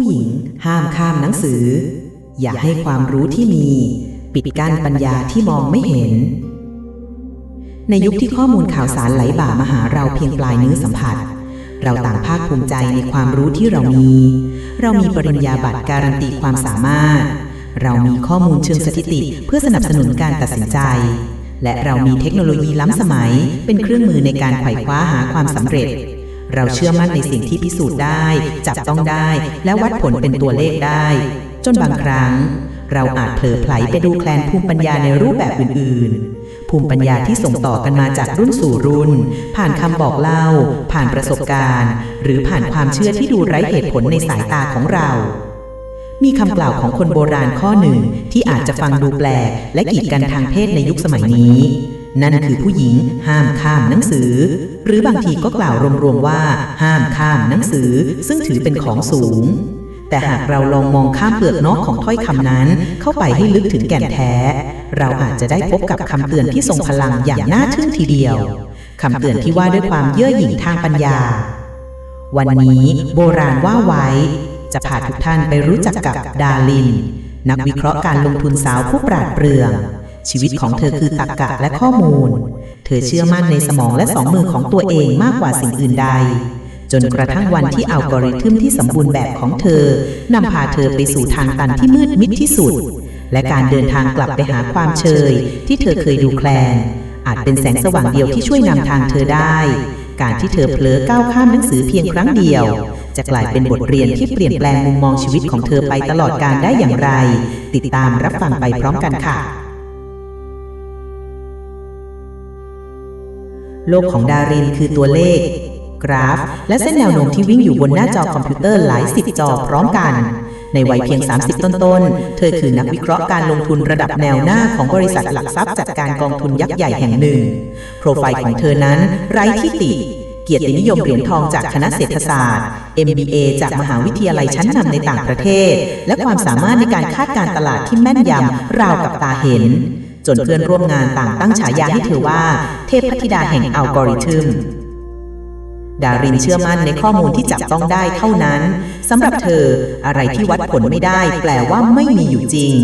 ผู้หญิงห้ามข้ามหนังสือ อย่าให้ความรู้ที่มี ปิดกั้นปัญญาที่มองไม่เห็น ในยุคที่ข้อมูลข่าวสารไหลบ่ามาหาเราเพียงปลายนิ้วสัมผัส เราต่างภาคภูมิใจในความรู้ที่เรามี เรามีปริญญาบัตรการันตีความสามารถ เรามีข้อมูลเชิงสถิติเพื่อสนับสนุนการตัดสินใจและเรามีเทคโนโลยีล้ำสมัย เป็นเครื่องมือในการไขว่คว้าหาความสำเร็จ เราเชื่อมั่นในสิ่งที่พิสูจน์ได้ จับต้องได้ และวัดผลเป็นตัวเลขได้ จนบางครั้ง เราอาจเผลอไผลไปดูแคลนภูมิปัญญาในรูปแบบอื่น ๆ ภูมิปัญญาที่ส่งต่อกันมาจากรุ่นสู่รุ่น ผ่านคำบอกเล่า ผ่านประสบการณ์ หรือผ่านความเชื่อที่ดูไร้เหตุผลในสายตาของเรามีคำกล่าวของคนโบราณข้อหนึ่งที่อาจจะฟังดูแปลกและกีดกันทางเพศในยุคสมัยนี้ นั่นคือผู้หญิงห้ามข้ามหนังสือ หรือบางทีก็กล่าวรวมๆว่า ห้ามข้ามหนังสือ ซึ่งถือเป็นของสูง แต่หากเราลองมองข้ามเปลือกนอกของถ้อยคำนั้น เข้าไปให้ลึกถึงแก่นแท้ เราอาจจะได้พบกับคำเตือนที่ทรงพลังอย่างน่าทึ่งทีเดียวคำเตือนที่ว่าด้วยความเย่อหยิ่งทางปัญญา วันนี้โบราณว่าไว้ จะพาทุกท่านไปรู้จักกับดาริน นักวิเคราะห์การลงทุนสาวผู้ปราดเปรื่อง ชีวิตของเธอคือตรรกะและข้อมูล เธอเชื่อมั่นในสมองและสองมือของตัวเองมากกว่าสิ่งอื่นใด จนกระทั่งวันที่อัลกอริทึมที่สมบูรณ์แบบของเธอนำพาเธอไปสู่ทางตันที่มืดมิดที่สุด และการเดินทางกลับไปหาความเชย ที่เธอเคยดูแคลน อาจเป็นแสงสว่างเดียวที่ช่วยนำทางเธอได้ การที่เธอเผลอก้าวข้ามหนังสือเพียงครั้งเดียวจะกลายเป็นบทเรียนที่เปลี่ยนแปลงมุมมองชีวิตของเธอไปตลอดการได้อย่างไร ติดตามรับฟังไปพร้อมกันค่ะ โลกของดารินคือตัวเลข กราฟ และเส้นแนวโน้มที่วิ่งอยู่บนหน้าจอคอมพิวเตอร์หลายสิบจอพร้อมกัน ในวัยเพียง 30 ต้นๆ เธอคือนักวิเคราะห์การลงทุนระดับแนวหน้าของบริษัทหลักทรัพย์จัดการกองทุนยักษ์ใหญ่แห่งหนึ่ง โปรไฟล์ของเธอนั้นไร้ที่ติ เกียรตินิยมเหรียญทองจากคณะเศรษฐศาสตร์ MBA จากมหาวิทยาลัยชั้นนำในต่างประเทศ และความสามารถในการคาดการตลาดที่แม่นยำราวกับตาเห็น จนเพื่อนร่วมงานต่างตั้งฉายาให้เธอว่า เทพธิดาแห่งอัลกอริทึมดารินเชื่อมั่นในข้อมูลที่จับต้องได้เท่านั้นสำหรับเธออะไรที่วัดผลไม่ได้ แปลว่าไม่มีอยู่จริง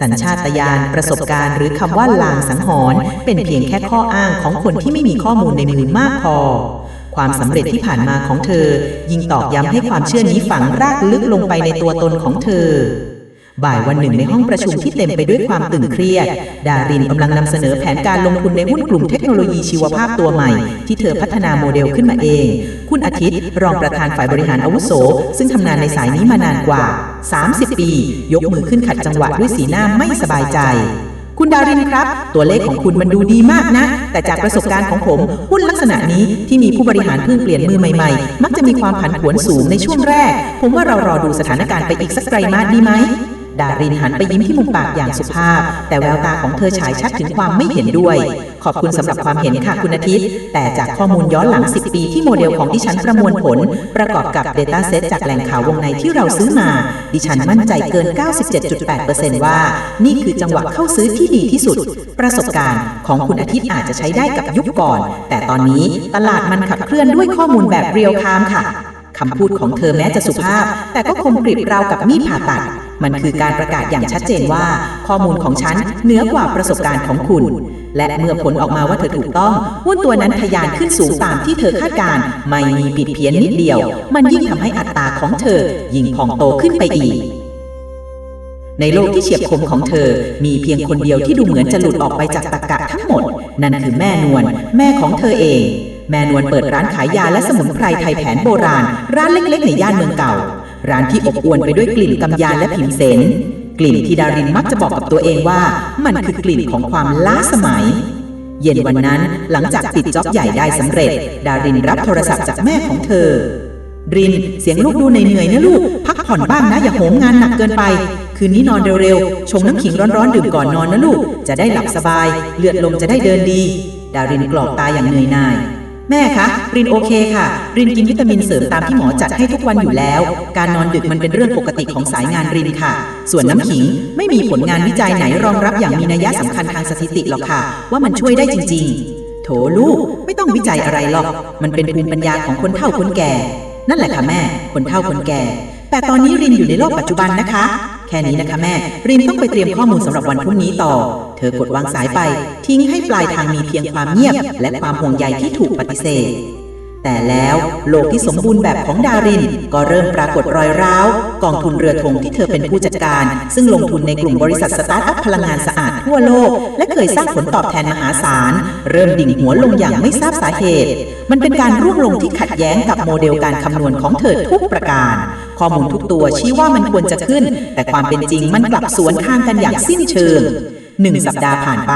สัญชาตญาณประสบการณ์ หรือคำว่าลางสังหรณ์เป็นเพียงแค่ข้ออ้างของคนที่ไม่มีข้อมูลในมือมากพอ ความสำเร็จที่ผ่านมาของเธอ ยิ่งตอกย้ำให้ความเชื่อนี้ฝังรากลึกลงไปในตัวตนของเธอ บ่ายวันหนึ่งในห้องประชุมที่เต็มไปด้วยความตึงเครียด ดารินกำลังนำเสนอแผนการลงทุนในหุ้นกลุ่มเทคโนโลยีชีวภาพตัวใหม่ ที่เธอพัฒนาโมเดลขึ้นมาเอง คุณอาทิตย์ รองประธานฝ่ายบริหารอาวุโส ซึ่งทำงานในสายนี้มานานกว่า 30 ปี ยกมือขึ้นขัดจังหวะด้วยสีหน้าไม่สบายใจ คุณดารินครับ ตัวเลขของคุณมันดูดีมากนะ แต่จากประสบการณ์ของผมหุ้นลักษณะนี้ที่มีผู้บริหารเพิ่งเปลี่ยนมือใหม่ๆ มักจะมีความผันผวนสูงในช่วงแรก ผมว่าเรารอดูสถานการณ์ไปอีกสักไตรมาสดีไหม ดารินหันไปยิ้มที่มุมปากอย่างสุภาพ แต่แววตาของเธอฉายชัดถึงความไม่เห็นด้วย ขอบคุณสำหรับความเห็นค่ะคุณอาทิตย์ แต่จากข้อมูลย้อนหลัง 10 ปีที่โมเดลของดิฉันประมวลผล ประกอบกับ Data Set จากแหล่งข่าววงในที่เราซื้อมา ดิฉันมั่นใจเกิน 97.8%ว่า นี่คือจังหวะเข้าซื้อที่ดีที่สุด ประสบการณ์ของคุณอาทิตย์อาจจะใช้ได้กับยุคก่อน แต่ตอนนี้ตลาดมันขับเคลื่อนด้วยข้อมูลแบบเรียลไทม์ค่ะคำพูดของเธอแม้จะสุภาพ แต่ก็คมกริบราวกับมีดผ่าตัด มันคือการประกาศอย่างชัดเจนว่า ข้อมูลของฉันเหนือกว่าประสบการณ์ของคุณ และเมื่อผลออกมาว่าเธอถูกต้องหุ้นตัวนั้นทะยานขึ้นสูงตามที่เธอคาดการณ์ไม่มีผิดเพี้ยนนิดเดียว มันยิ่งทำให้อัตราของเธอยิ่งพองโตขึ้นไปอีกในโลกที่เฉียบคมของเธอ มีเพียงคนเดียวที่ดูเหมือนจะหลุดออกไปจากตะกะทั้งหมด นั่นคือแม่นวล แม่ของเธอเอง แม่นวลเปิดร้านขายยาและสมุนไพรไทยแผนโบราณ ร้านเล็กๆในย่านเมืองเก่า ร้านที่อบอวลไปด้วยกลิ่นกำยานและผิมเสนกลิ่นที่ดารินมักจะบอกกับตัวเองว่า มันคือกลิ่นของความล้าสมัย เย็นวันนั้นหลังจากปิดจ็อบใหญ่ได้สำเร็จ ดารินรับโทรศัพท์จากแม่ของเธอ รินเสียงลูกดูเหนื่อยๆนะลูก พักผ่อนบ้างนะอย่าโหมงานหนักเกินไป คืนนี้นอนเร็วๆ ชงน้ำขิงร้อนๆดื่มก่อนนอนนะลูก จะได้หลับสบาย เลือดลมจะได้เดินดี ดารินกรอกตาอย่างเหนื่อยหน่าย แม่คะ รินโอเคค่ะ รินกินวิตามินเสริมตามที่หมอจัดให้ทุกวันอยู่แล้ว การนอนดึกมันเป็นเรื่องปกติของสายงานรินค่ะ ส่วนน้ำขิงไม่มีผลงานวิจัยไหนรองรับอย่างมีนัยสำคัญทางสถิติหรอกค่ะ ว่ามันช่วยได้จริง ๆ โถลูกไม่ต้องวิจัยอะไรหรอก มันเป็นภูมิปัญญาของคนเฒ่าคนแก่ นั่นแหละค่ะแม่ คนเฒ่าคนแก่ แต่ตอนนี้รินอยู่ในโลกปัจจุบันนะคะ แค่นี้นะคะแม่ รินต้องไปเตรียมข้อมูลสำหรับวันพรุ่งนี้ต่อ เธอกดวางสายไป ทิ้งให้ปลายทางมีเพียงความเงียบ และความห่วงใยที่ถูกปฏิเสธ แต่แล้วโลกที่สมบูรณ์แบบของดาริน ก็เริ่มปรากฏรอยร้าว กองทุนเรือธงที่เธอเป็นผู้จัดการ ซึ่งลงทุนในกลุ่มบริษัทสตาร์ทอัพพลังงานสะอาดทั่วโลก และเคยสร้างผลตอบแทนมหาศาล เริ่มดิ่งหัวลงอย่างไม่ทราบสาเหตุ มันเป็นการร่วงลงที่ขัดแย้งกับโมเดลการคำนวณของเธอทุกประการ ข้อมูลทุกตัวชี้ว่ามันควรจะขึ้น แต่ความเป็นจริงมันกลับสวนทางกันอย่างสิ้นเชิงหนึ่งสัปดาห์ผ่านไป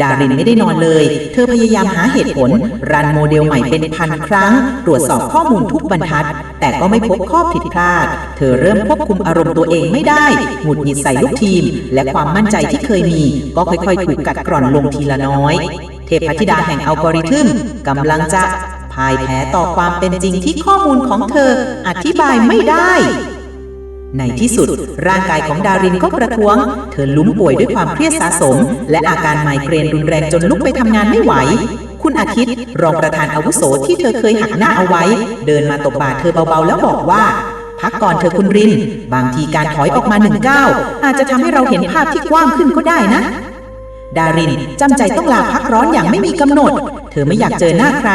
ดารินไม่ได้นอนเลย เธอพยายามหาเหตุผล รันโมเดลใหม่เป็นพันครั้ง ตรวจสอบข้อมูลทุกบรรทัด แต่ก็ไม่พบข้อผิดพลาด เธอเริ่มควบคุมอารมณ์ตัวเองไม่ได้ หงุดหงิดใส่ลูกทีม และความมั่นใจที่เคยมี ก็ค่อยๆ ถูกกัดกร่อนลงทีละน้อย เทพธิดาแห่งอัลกอริทึมกำลังจะ พ่ายแพ้ต่อความเป็นจริงที่ข้อมูลของเธออธิบายไม่ได้ ในที่สุด ร่างกายของดารินก็ประท้วง เธอลุ้มป่วยด้วยความเครียดสะสม และอาการไมเกรนรุนแรงจนลุกไปทำงานไม่ไหว คุณอาทิตย์ รองประธานอาวุโสที่เธอเคยหักหน้าเอาไว้ เดินมาตบบ่าเธอเบาๆ แล้วบอกว่าพักก่อนเธอคุณริน บางทีการถอยออกมาหนึ่งก้าวอาจจะทำให้เราเห็นภาพที่กว้างขึ้นก็ได้นะ ดารินจำใจต้องลาพักร้อนอย่างไม่มีกำหนด ธอไม่อยากเจอหน้าใคร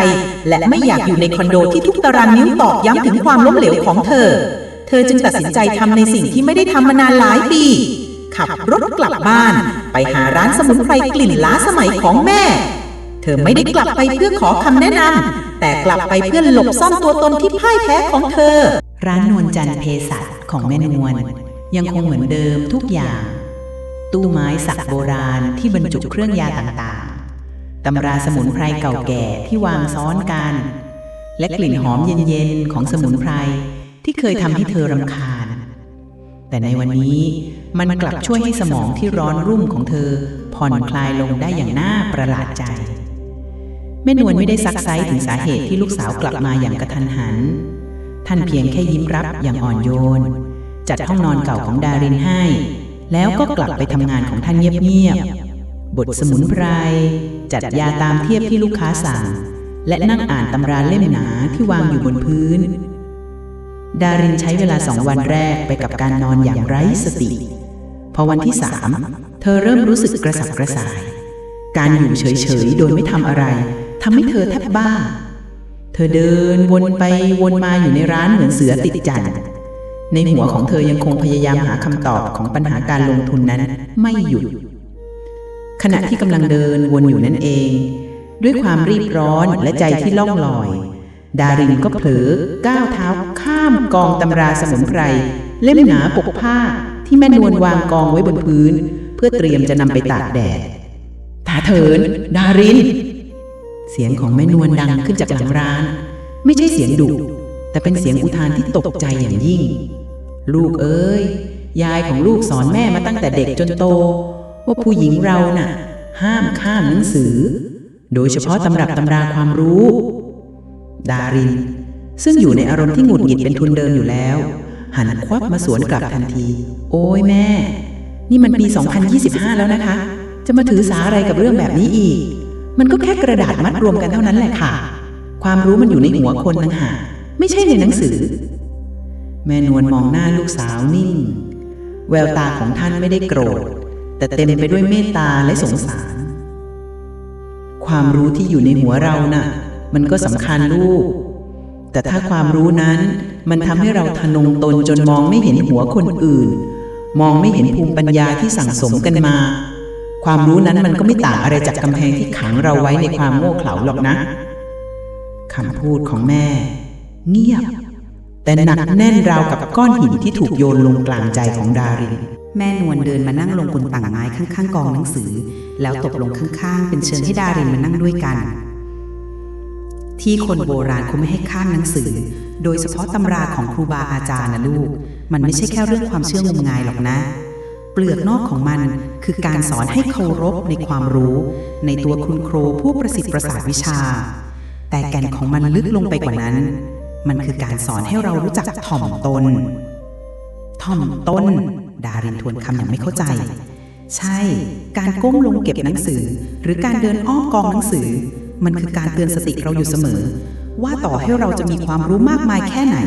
และไม่อยากอยู่ในคอนโดที่ทุกตารางนิ้วตอกย้ำถึงความล้มเหลวของเธอ เธอจึงตัดสินใจทำในสิ่งที่ไม่ได้ทำมานานหลายปี ขับรถกลับบ้าน ไปหาร้านสมุนไพรกลิ่นล้าสมัยของแม่ เธอไม่ได้กลับไปเพื่อขอคำแนะนำแต่กลับไปเพื่อหลบซ่อนตัวตนที่พ่ายแพ้ของเธอ ร้านนวลจันทร์เภสัชของแม่นวลยังคงเหมือนเดิมทุกอย่าง ตู้ไม้สักโบราณที่บรรจุเครื่องยาต่างๆ ตำราสมุนไพรเก่าแก่ที่วางซ้อนกัน และกลิ่นหอมเย็นๆของสมุนไพรที่เคยทำให้เธอรำคาญ แต่ในวันนี้มันกลับช่วยให้สมองที่ร้อนรุ่มของเธอผ่อนคลายลงได้อย่างน่าประหลาดใจแม่นวลไม่ได้ซักไซถึงสาเหตุที่ลูกสาวกลับมาอย่างกระทันหัน ท่านเพียงแค่ยิ้มรับอย่างอ่อนโยน จัดห้องนอนเก่าของดารินให้ แล้วก็กลับไปทำงานของท่านเงียบๆบทสมุนไพร จัดยาตามเทียบที่ลูกค้าสั่ง และนั่งอ่านตำราเล่มหนาที่วางอยู่บนพื้น ดารินใช้เวลาสองวันแรกไปกับการนอนอย่างไร้สติ พอวันที่สามเธอเริ่มรู้สึกกระสับกระส่าย การอยู่เฉยๆโดยไม่ทำอะไรทำให้เธอแทบบ้า เธอเดินวนไปวนมาอยู่ในร้านเหมือนเสือติดจันทร์ในหัวของเธอยังคงพยายามหาคำตอบของปัญหาการลงทุนนั้นไม่หยุด ขณะที่กำลังเดินวนอยู่นั่นเอง ด้วยความรีบร้อนและใจที่ล่องลอย ดารินก็เผลอก้าวเท้าข้ามกองตำราสมุนไพรเล่มหนาปกผ้าที่แม่นวลวางกองไว้บนพื้น เพื่อเตรียมจะนำไปตากแดดตาเถิน ดาริน เสียงของแม่นวลดังขึ้นจากหลังร้าน ไม่ใช่เสียงดุแต่เป็นเสียงอุทานที่ตกใจอย่างยิ่ง ลูกเอ้ย ยายของลูกสอนแม่มาตั้งแต่เด็กจนโต ว่าผู้หญิงเราน่ะ ห้ามข้ามหนังสือ โดยเฉพาะตำรับตำราความรู้ ดาริน ซึ่งอยู่ในอารมณ์ที่หงุดหงิดเป็นทุนเดิมอยู่แล้ว หันควับมาสวนกลับทันที โอ้ยแม่ นี่มันปี 2025 แล้วนะคะ จะมาถือสาอะไรกับเรื่องแบบนี้อีก มันก็แค่กระดาษมัดรวมกันเท่านั้นแหละค่ะ ความรู้มันอยู่ในหัวคนต่างหากไม่ใช่ในหนังสือ แม่นวลมองหน้าลูกสาวนิ่ง แววตาของท่านไม่ได้โกรธ แต่เต็มไปด้วยเมตตาและสงสาร ความรู้ที่อยู่ในหัวเราน่ะ มันก็สำคัญลูก แต่ถ้าความรู้นั้นมันทำให้เราทะนงตนจนมองไม่เห็นหัวคนอื่น มองไม่เห็นภูมิปัญญาที่สั่งสมกันมา ความรู้นั้นมันก็ไม่ต่างอะไรจากกำแพงที่ขังเราไว้ในความโง่เขลาหรอกนะคำพูดของแม่ เงียบ แต่หนักแน่นราวกับก้อนหินที่ถูกโยนลงกลางใจของดาริน แม่นวลเดินมานั่งลงบนต่างไม้ข้างๆกองหนังสือ แล้วตกลงข้างๆ เป็นเชิญให้ดารินมานั่งด้วยกัน ที่คนโบราณเขาไม่ให้ข้ามหนังสือ โดยเฉพาะตำราของครูบาอาจารย์นะลูก มันไม่ใช่แค่เรื่องความเชื่องมงายหรอกนะ เปลือกนอกของมันคือการสอนให้เคารพในความรู้ ในตัวคุณครูผู้ประสิทธิ์ประสาทวิชา แต่แก่นของมันลึกลงไปกว่านั้น มันคือการสอนให้เรารู้จักถ่อมตน ถ่อมตน ดารินทวนคำอย่างไม่เข้าใจ ใช่ การก้มลงเก็บหนังสือ หรือการเดินอ้อมกองหนังสือ มันคือการเตือนสติเราอยู่เสมอ ว่าต่อให้เราจะมีความรู้มากมายแค่ไหน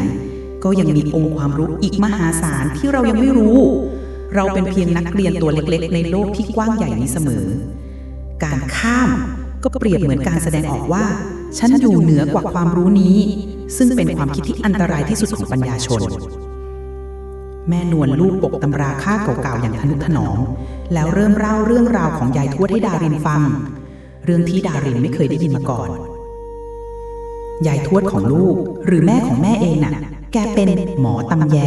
ก็ยังมีองค์ความรู้อีกมหาศาลที่เรายังไม่รู้ เราเป็นเพียงนักเรียนตัวเล็กๆ ในโลกที่กว้างใหญ่นี้เสมอ การข้ามก็เปรียบเหมือนการแสดงออกว่า ฉันอยู่เหนือกว่าความรู้นี้ ซึ่งเป็นความคิดที่อันตรายที่สุดของปัญญาชน แม่นวลลูกปกตำราค่าเก่าๆอย่างทนุถนอม แล้วเริ่มเล่าเรื่องราวของยายทวดให้ดารินฟัง เรื่องที่ดารินไม่เคยได้ยินมาก่อน ยายทวดของลูกหรือแม่ของแม่เองน่ะ แกเป็นหมอตำแย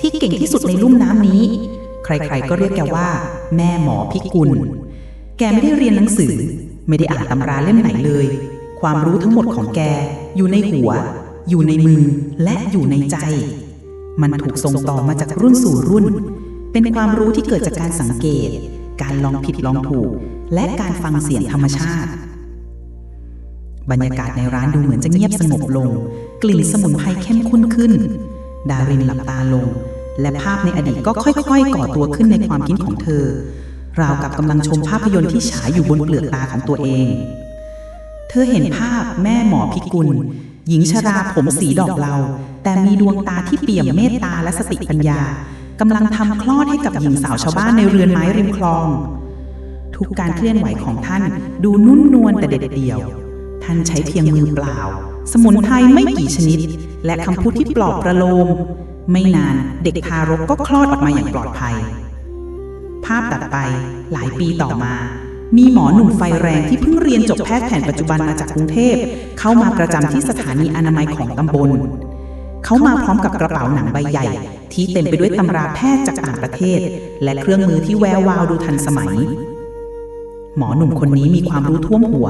ที่เก่งที่สุดในลุ่มน้ำนี้ ใครๆก็เรียกแกว่า แม่หมอพิกุล แกไม่ได้เรียนหนังสือ ไม่ได้อ่านตำราเล่มไหนเลย ความรู้ทั้งหมดของแกอยู่ในหัว อยู่ในมือและอยู่ในใจ มันถูกส่งต่อมาจากรุ่นสู่รุ่น เป็นความรู้ที่เกิดจากการสังเกต การลองผิดลองถูก และการฟังเสียงธรรมชาติ บรรยากาศในร้านดูเหมือนจะเงียบสงบลง กลิ่นสมุนไพรเข้มข้นขึ้น ดารินหลับตาลง และภาพในอดีตก็ค่อยๆ ก่อตัวขึ้นในความคิดของเธอ ราวกับกำลังชมภาพยนตร์ที่ฉายอยู่บนเปลือกตาของตัวเอง เธอเห็นภาพแม่หมอพิกุล หญิงชราผมสีดอกเหลาแต่มีดวงตาที่เปี่ยมเมตตาและสติปัญญากำลังทำคลอดให้กับหญิงสาวชาวบ้านในเรือนไม้ริมคลอง ทุกการเคลื่อนไหวของท่านดูนุ่มนวลแต่เด็ดเดี่ยว ท่านใช้เพียงมือเปล่า สมุนไพรไม่กี่ชนิด และคำพูดที่ปลอบประโลม ไม่นานเด็กทารกก็คลอดออกมาอย่างปลอดภัย ภาพตัดไปหลายปีต่อมา มีหมอหนุ่มไฟแรงที่เพิ่งเรียนจบแพทย์แผนปัจจุบันมาจากกรุงเทพ เข้ามาประจำที่สถานีอนามัยของตำบล เขามาพร้อมกับกระเป๋าหนังใบใหญ่ ที่เต็มไปด้วยตำราแพทย์จากต่างประเทศ และเครื่องมือที่แวววาวดูทันสมัย หมอหนุ่มคนนี้มีความรู้ท่วมหัว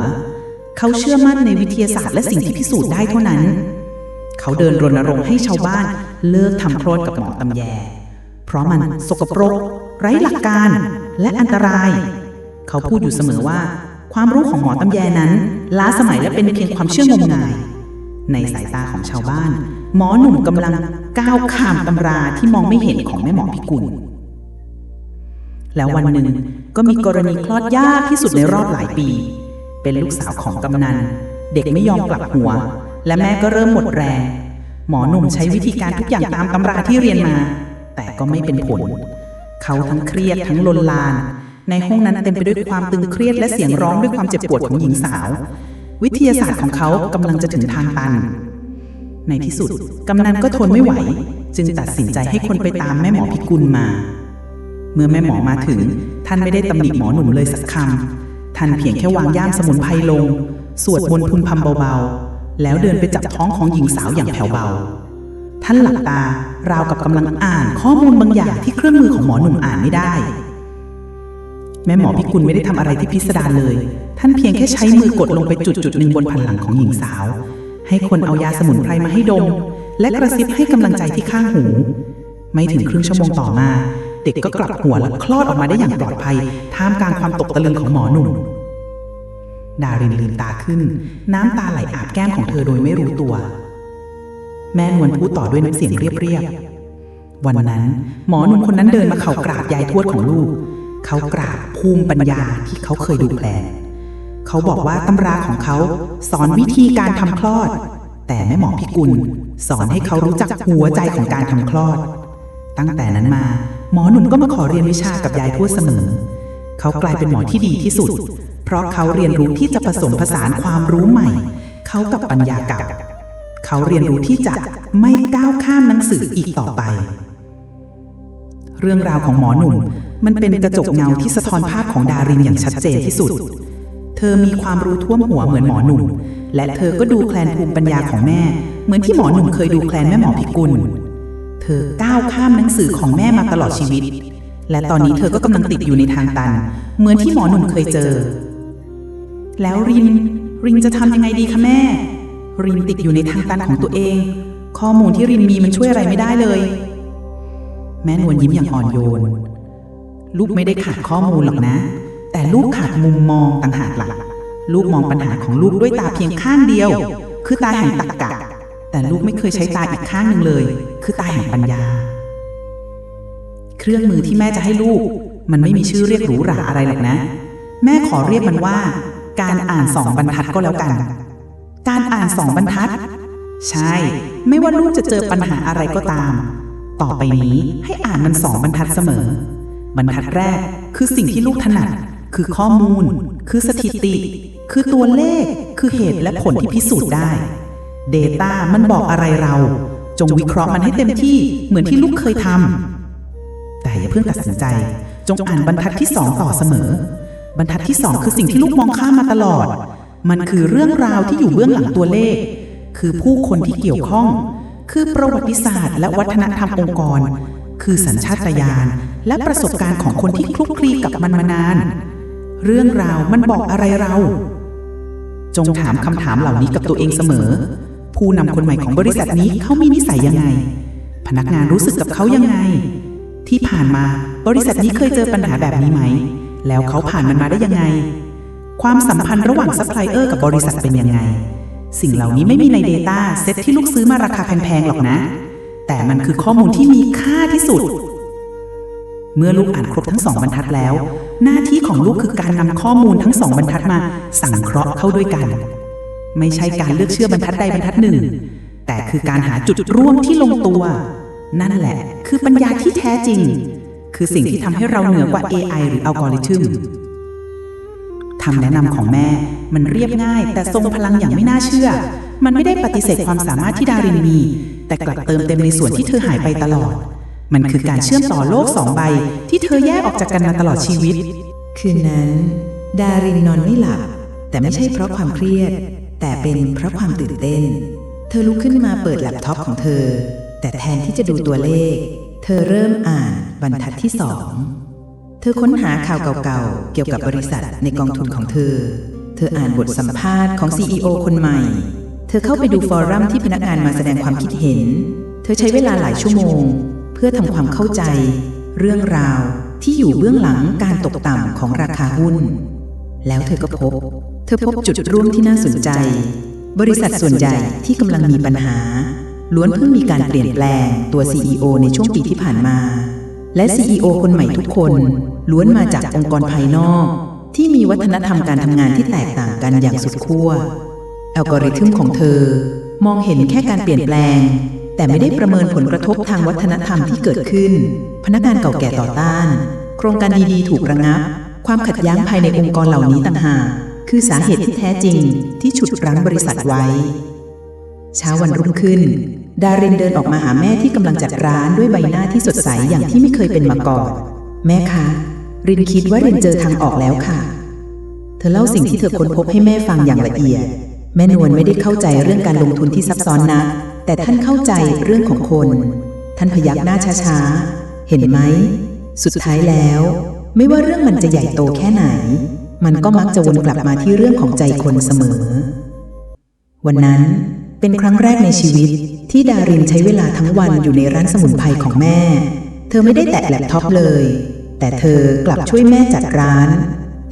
เขาเชื่อมั่นในวิทยาศาสตร์และสิ่งที่พิสูจน์ได้เท่านั้น เขาเดินรณรงค์ให้ชาวบ้านเลิกทำโทษกับหมอตำแย เพราะมันสกปรก ไร้หลักการและอันตราย เขาพูดอยู่เสมอว่า ความรู้ของหมอตำแยนั้น ล้าสมัยและเป็นเพียงความเชื่องมงาย ในสายตาของชาวบ้าน หมอหนุ่มกำลังก้าวข้ามตำราที่มองไม่เห็นของแม่หมอพิกุล แล้ววันหนึ่งก็มีกรณีคลอดยากที่สุดในรอบหลายปี เป็นลูกสาวของกำนัน เด็กไม่ยอมกลับหัว และแม่ก็เริ่มหมดแรง หมอหนุ่มใช้วิธีการทุกอย่างตามตำราที่เรียนมา แต่ก็ไม่เป็นผล เขาทั้งเครียดทั้งลนลาน ในห้องนั้นเต็มไปด้วยความตึงเครียดและเสียงร้องด้วยความเจ็บปวดของหญิงสาว วิทยาศาสตร์ของเขากำลังจะถึงทางตัน ในที่สุด กำนันก็ทนไม่ไหว จึงตัดสินใจให้คนไปตามแม่หมอพิกุลมา เมื่อแม่หมอมาถึง ท่านไม่ได้ตำหนิหมอหนุ่มเลยสักคำท่านเพียงแค่วางย่ามสมุนไพรลง สวดมนต์พึมพำเบาๆ แล้วเดินไปจับท้องของหญิงสาวอย่างแผ่วเบา ท่านหลับตาราวกับกำลังอ่านข้อมูลบางอย่างที่เครื่องมือของหมอหนุ่มอ่านไม่ได้ แม่หมอพิกุลไม่ได้ทำอะไรที่พิสดารเลย ท่านเพียงแค่ใช้มือกดลงไปจุดจุดหนึ่งบนผ่นหลังของหญิงสาว ให้คนเอายาสมุนไพรมาให้ดม และกระซิบให้กำลังใจที่ข้างหู ไม่ถึงครึ่งชั่วโมงต่อมา เด็กก็กลับหัวและคลอดออกมาได้อย่างปลอดภัย ท่ามกลางความตกตะลึงของหมอหนุ่มดารินลืมตาขึ้น น้ำตาไหลอาบแก้มของเธอโดยไม่รู้ตัว แม่นวลพูดต่อด้วยน้ำเสียงเรียบๆวันนั้น หมอหนุ่มคนนั้นเดินมาเข่ากราบยายทวดของลูก เขากราบภูมิปัญญาที่เขาเคยดูแผลเขาบอกว่าตำราของเขาสอนวิธีการทำคลอด แต่แม่หมอพิกุล สอนให้เขารู้จักหัวใจของการทำคลอด ตั้งแต่นั้นมา หมอหนุ่มก็มาขอเรียนวิชากับยายทวดเสมอ เขากลายเป็นหมอที่ดีที่สุด เพราะเขาเรียนรู้ที่จะผสมผสานความรู้ใหม่ เขากับปัญญาเก่าเขาเรียนรู้ที่จะไม่ก้าวข้ามหนังสืออีกต่อไป เรื่องราวของหมอหนุ่ม มันเป็นกระจกเงาที่สะท้อนภาพของดารินอย่างชัดเจนที่สุด เธอมีความรู้ท่วมหัวเหมือนหมอหนุ่ม และเธอก็ดูแคลนภูมิปัญญาของแม่ เหมือนที่หมอหนุ่มเคยดูแคลนแม่หมอพิกุล เธอก้าวข้ามหนังสือของแม่มาตลอดชีวิต และตอนนี้เธอก็กำลังติดอยู่ในทางตัน เหมือนที่หมอหนุ่มเคยเจอ แล้วริน รินจะทำยังไงดีคะแม่ รินติดอยู่ในทางตันของตัวเอง ข้อมูลที่รินมีมันช่วยอะไรไม่ได้เลย แม่นวลยิ้มอย่างอ่อนโยน ลูกไม่ได้ขาดข้อมูลหรอกนะ แต่ลูกขาดมุมมองต่างหากล่ะ ลูกมองปัญหาของลูกด้วยตาเพียงข้างเดียว คือตาแห่งตรรกะ แต่ลูกไม่เคยใช้ตาอีกข้างหนึ่งเลย คือตาแห่งปัญญา เครื่องมือที่แม่จะให้ลูก มันไม่มีชื่อเรียกหรูหราอะไรหรอกนะ แม่ขอเรียกมันว่า การอ่านสองบรรทัดก็แล้วกัน การอ่านสองบรรทัด ใช่ ไม่ว่าลูกจะเจอปัญหาอะไรก็ตาม ต่อไปนี้ให้อ่านมันสองบรรทัดเสมอ บรรทัดแรก คือสิ่งที่ลูกถนัด คือข้อมูล คือสถิติ คือตัวเลข คือเหตุและผลที่พิสูจน์ได้ Data มันบอกอะไรเรา จงวิเคราะห์มันให้เต็มที่เหมือนที่ลูกเคยทำแต่อย่าเพิ่งตัดสินใจ จงอ่านบรรทัดที่สองต่อเสมอ บรรทัดที่สองคือสิ่งที่ลูกมองข้ามมาตลอด มันคือเรื่องราวที่อยู่เบื้องหลังตัวเลข คือผู้คนที่เกี่ยวข้อง คือประวัติศาสตร์ และวัฒนธรรมองค์กร คือสัญชาตญาณ และประสบการณ์ของคนที่คลุกคลีกับมันมานาน เรื่องราวมันบอกอะไรเรา จงถามคำถามเหล่านี้กับตัวเองเสมอ ผู้นำคนใหม่ของบริษัทนี้เขามีนิสัยยังไง พนักงานรู้สึกกับเขายังไง ที่ผ่านมาบริษัทนี้เคยเจอปัญหาแบบนี้ไหม แล้วเขาผ่านมันมาได้ยังไง ความสัมพันธ์ระหว่างซัพพลายเออร์กับบริษัทเป็นยังไง สิ่งเหล่านี้ไม่มีใน Data เซตที่ลูกซื้อมาราคาแพงๆหรอกนะ แต่มันคือข้อมูลที่มีค่าที่สุด เมื่อลูกอ่านครบทั้งสองบรรทัดแล้ว หน้าที่ของลูกคือการนำข้อมูลทั้งสองบรรทัดมาสังเคราะห์เข้าด้วยกัน ไม่ใช่การเลือกเชื่อบรรทัดใดบรรทัดหนึ่ง แต่คือการหาจุดร่วมที่ลงตัว นั่นแหละ คือปัญญาที่แท้จริง คือสิ่งที่ทำให้เราเหนือกว่า AI หรืออัลกอริทึมคำแนะนำของแม่มันเรียบง่าย แต่ทรงพลังอย่างไม่น่าเชื่อ มันไม่ได้ปฏิเสธความสามารถที่ดารินมี แต่กลับเติมเต็มในส่วนที่เธอหายไปตลอด มันคือการเชื่อมต่อโลกสองใบ ที่เธอแยกออกจากกันมาตลอดชีวิต คืนนั้น ดารินนอนไม่หลับ แต่ไม่ใช่เพราะความเครียด แต่เป็นเพราะความตื่นเต้น เธอลุกขึ้นมาเปิดแล็ปท็อปของเธอ แต่แทนที่จะดูตัวเลข เธอเริ่มอ่านบรรทัดที่สองเธอค้นหาข่าวเก่าๆ เกี่ยวกับบริษัทในกองทุนของเธอ เธออ่านบทสัมภาษณ์ของ CEO คนใหม่ เธอเข้าไปดูฟอรัมที่พนักงานมาแสดงความคิดเห็น เธอใช้เวลาหลายชั่วโมง เพื่อทำความเข้าใจ เรื่องราวที่อยู่เบื้องหลังการตกต่ำของราคาหุ้น แล้วเธอก็พบ เธอพบจุดร่วมที่น่าสนใจ บริษัทส่วนใหญ่ที่กำลังมีปัญหา ล้วนเพิ่งมีการเปลี่ยนแปลงตัว CEO ในช่วงปีที่ผ่านมา และ CEO คนใหม่ทุกคน ล้วนมาจากองค์กรภายนอก ที่มีวัฒนธรรมการทำงานที่แตกต่างกันอย่างสุดขั้วอัลกอริทึมของเธอมองเห็นแค่การเปลี่ยนแปลง แต่ไม่ได้ประเมินผลกระทบทางวัฒนธรรมที่เกิดขึ้น พนักงานเก่าแก่ต่อต้าน โครงการดีๆ ถูกระงับ ความขัดแย้งภายในองค์กรเหล่านี้ต่างหากคือสาเหตุที่แท้จริงที่ฉุดรั้งบริษัทไว้ เช้าวันรุ่งขึ้น ดารินเดินออกมาหาแม่ที่กำลังจัดร้านด้วยใบหน้าที่สดใสอย่างที่ไม่เคยเป็นมาก่อน แม่คะรินคิดว่ารินเจอทางออกแล้วค่ะ เธอเล่าสิ่งที่เธอค้นพบให้แม่ฟังอย่างละเอียด แม่นวลไม่ได้เข้าใจเรื่องการลงทุนที่ซับซ้อนนะ แต่ท่านเข้าใจเรื่องของคน ท่านพยักหน้าช้าๆ เห็นไหม สุดท้ายแล้ว ไม่ว่าเรื่องมันจะใหญ่โตแค่ไหน มันก็มักจะวนกลับมาที่เรื่องของใจคนเสมอ วันนั้นเป็นครั้งแรกในชีวิตที่ดารินใช้เวลาทั้งวันอยู่ในร้านสมุนไพรของแม่ เธอไม่ได้แตะแล็ปท็อปเลย แต่เธอกลับช่วยแม่จัดร้าน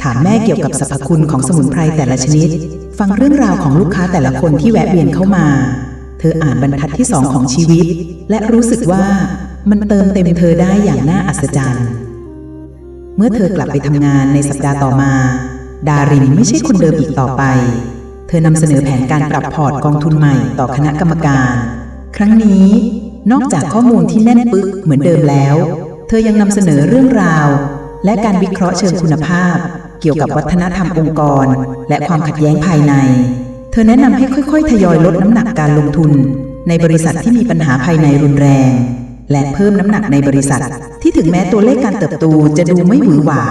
ถามแม่เกี่ยวกับสรรพคุณของสมุนไพรแต่ละชนิด ฟังเรื่องราวของลูกค้าแต่ละคนที่แวะเวียนเข้ามา ธออ่านบรรทัดที่สองของชีวิต และรู้สึกว่ามันเติมเต็มเธอได้อย่างน่าอัศจรรย์ เมื่อเธอกลับไปทำงานในสัปดาห์ต่อมา ดารินไม่ใช่คนเดิมอีกต่อไป เธอนำเสนอแผนการปรับพอร์ตกองทุนใหม่ต่อคณะกรรมการ ครั้งนี้ นอกจากข้อมูลที่แน่นปึกเหมือนเดิมแล้ว เธอยังนำเสนอเรื่องราว และการวิเคราะห์เชิงคุณภาพ เกี่ยวกับวัฒนธรรมองค์กร และความขัดแย้งภายใน เธอแนะนำให้ค่อยๆ ทยอยลดน้ำหนักการลงทุน ในบริษัทที่มีปัญหาภายในรุนแรง และเพิ่มน้ำหนักในบริษัท ที่ถึงแม้ตัวเลขการเติบโตจะดูไม่หวือหวา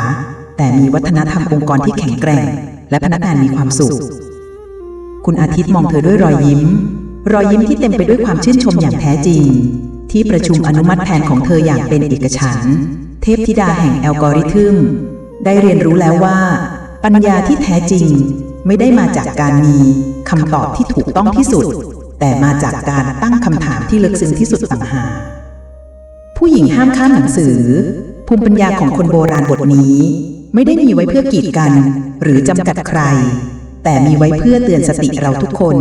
แต่มีวัฒนธรรมองค์กรที่แข็งแกร่ง และพนักงานมีความสุข คุณอาทิตย์มองเธอด้วยรอยยิ้ม รอยยิ้มที่เต็มไปด้วยความชื่นชมอย่างแท้จริง ที่ประชุมอนุมัติแผนของเธออย่างเป็นเอกฉันท์เทพธิดาแห่งแอลกอริทึมได้เรียนรู้แล้วว่า ปัญญาที่แท้จริงไม่ได้มาจากการมี คำตอบที่ถูกต้องที่สุด แต่มาจากการตั้งคำถามที่ลึกซึ้งที่สุดต่างหากผู้หญิงห้ามข้ามหนังสือ ภูมิปัญญาของคนโบราณบทนี้ ไม่ได้มีไว้เพื่อกีดกัน หรือจำกัดใคร แต่มีไว้เพื่อเตือนสติเราทุกคน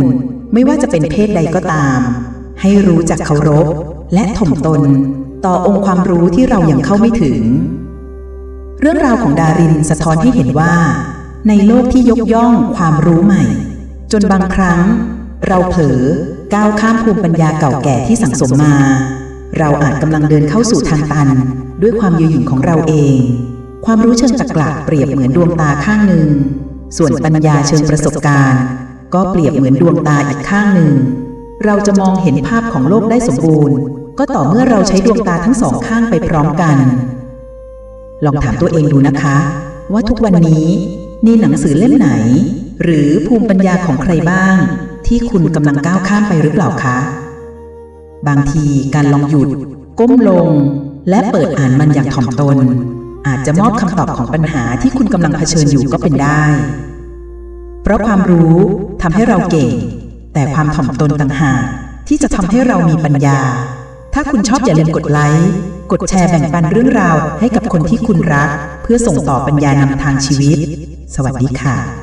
ไม่ว่าจะเป็นเพศใดก็ตาม ให้รู้จักเคารพ และถ่อมตน ต่อองค์ความรู้ที่เรายังเข้าไม่ถึง เรื่องราวของดารินสะท้อนให้เห็นว่า ในโลกที่ยกย่องความรู้ใหม่ จนบางครั้ง เราเผลอก้าวข้ามภูมิปัญญาเก่าแก่ที่สั่งสมมา เราอาจกำลังเดินเข้าสู่ทางตัน ด้วยความยืนหยุ่นของเราเอง ความรู้เชิงตรรกะเปรียบเหมือนดวงตาข้างหนึ่ง ส่วนปัญญาเชิงประสบการณ์ ก็เปรียบเหมือนดวงตาอีกข้างหนึ่ง เราจะมองเห็นภาพของโลกได้สมบูรณ์ ก็ต่อเมื่อเราใช้ดวงตาทั้งสองข้างไปพร้อมกัน ลองถามตัวเองดูนะคะ ว่าทุกวันนี้มีหนังสือเล่มไหน หรือภูมิปัญญาของใครบ้าง ที่คุณกำลังก้าวข้ามไปหรือเปล่าคะ บางทีการลองหยุด ก้มลง และเปิดอ่านมันอย่างถ่อมตน อาจจะมอบคำตอบของปัญหาที่คุณกำลังเผชิญอยู่ก็เป็นได้ เพราะความรู้ทำให้เราเก่ง แต่ความถ่อมตนต่างหากที่จะทำให้เรามีปัญญา ถ้าคุณชอบอย่าลืมกดไลค์กดแชร์แบ่งปันเรื่องราวให้กับคนที่คุณรัก เพื่อส่งต่อปัญญานำทางชีวิต สวัสดีค่ะ